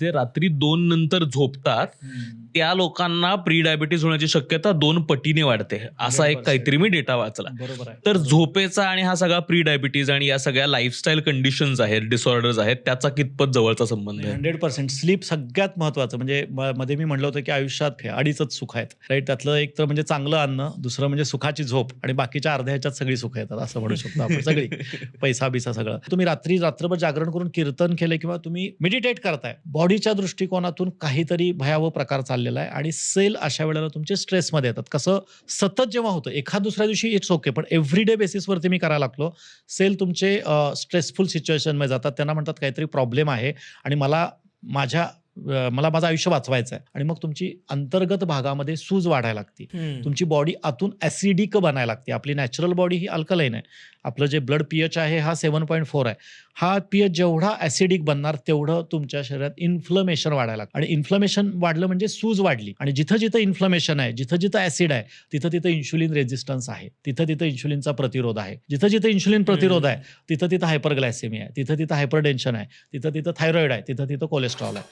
जे रात्री दोन नंतर झोपतात त्या लोकांना प्री डायबिटीज होण्याची शक्यता दोन पटीने वाढते. असा एक. काहीतरी मी डेटा वाचला. बरोबर तर झोपेचा आणि हा सगळा प्री डायबिटीज आणि या सगळ्या लाईफस्टाईल कंडिशन्स आहेत डिसऑर्डर्स आहेत त्याचा कितपत जवळचा संबंध आहे? Hundred percent. स्लीप सगळ्यात महत्वाचं. म्हणजे मध्ये मी म्हणलं होतं की आयुष्यात अडीचच सुख आहेत. राईट त्यातलं एक तर म्हणजे चांगलं अन्न दुसरं म्हणजे सुखाची झोप आणि बाकीच्या अर्ध्या ह्याच्यात सगळी सुख येतात असं म्हणू शकतो आपण सगळी. पैसा बिसा सगळं. तुम्ही रात्री रात्रभर जागरण करून कीर्तन केले किंवा तुम्ही मेडिटेट करताय. बॉडीच्या दृष्टिकोनातून काहीतरी भयावह प्रकार चाललेला आहे आणि सेल अशा वेळेला तुमचे स्ट्रेसमध्ये येतात. कसं? सतत जेव्हा होतं एखाद दुसऱ्या दिवशी इट्स ओके पण एव्हरीडे बेसिसवरती मी करायला लागलो सेल तुमचे स्ट्रेसफुल सिच्युएशनमध्ये जातात. त्यांना म्हणतात काहीतरी प्रॉब्लेम आहे आणि मला माझ्या मला माझं आयुष्य वाचवायचं आहे. आणि मग तुमची अंतर्गत भागामध्ये सूज वाढायला लागते. तुमची बॉडी आतून ॲसिडिक बनायला लागते. आपली नॅचरल बॉडी ही अल्कलाईन आहे. आपलं जे ब्लड पीएच आहे हा सेवन पॉईंट फोर आहे. हा पीएच जेवढा ॲसिडिक बनणार तेवढं तुमच्या शरीरात इन्फ्लमेशन वाढायला लागतं. आणि इन्फ्लमेशन वाढलं म्हणजे सूज वाढली. आणि जिथं जिथं इन्फ्लमेशन आहे जिथं जिथं ॲसिड आहे तिथं तिथं इन्शुलिन रेजिस्टन्स आहे. तिथं तिथं इन्शुलिनचा प्रतिरोध आहे. जिथं जिथं इन्शुलिन प्रतिरोध आहे तिथं तिथं हायपरग्लायसेमी आहे. तिथं तिथं हायपरटेन्शन आहे. तिथं तिथं थायरॉइड आहे. तिथं तिथं कोलेस्ट्रॉल आहे.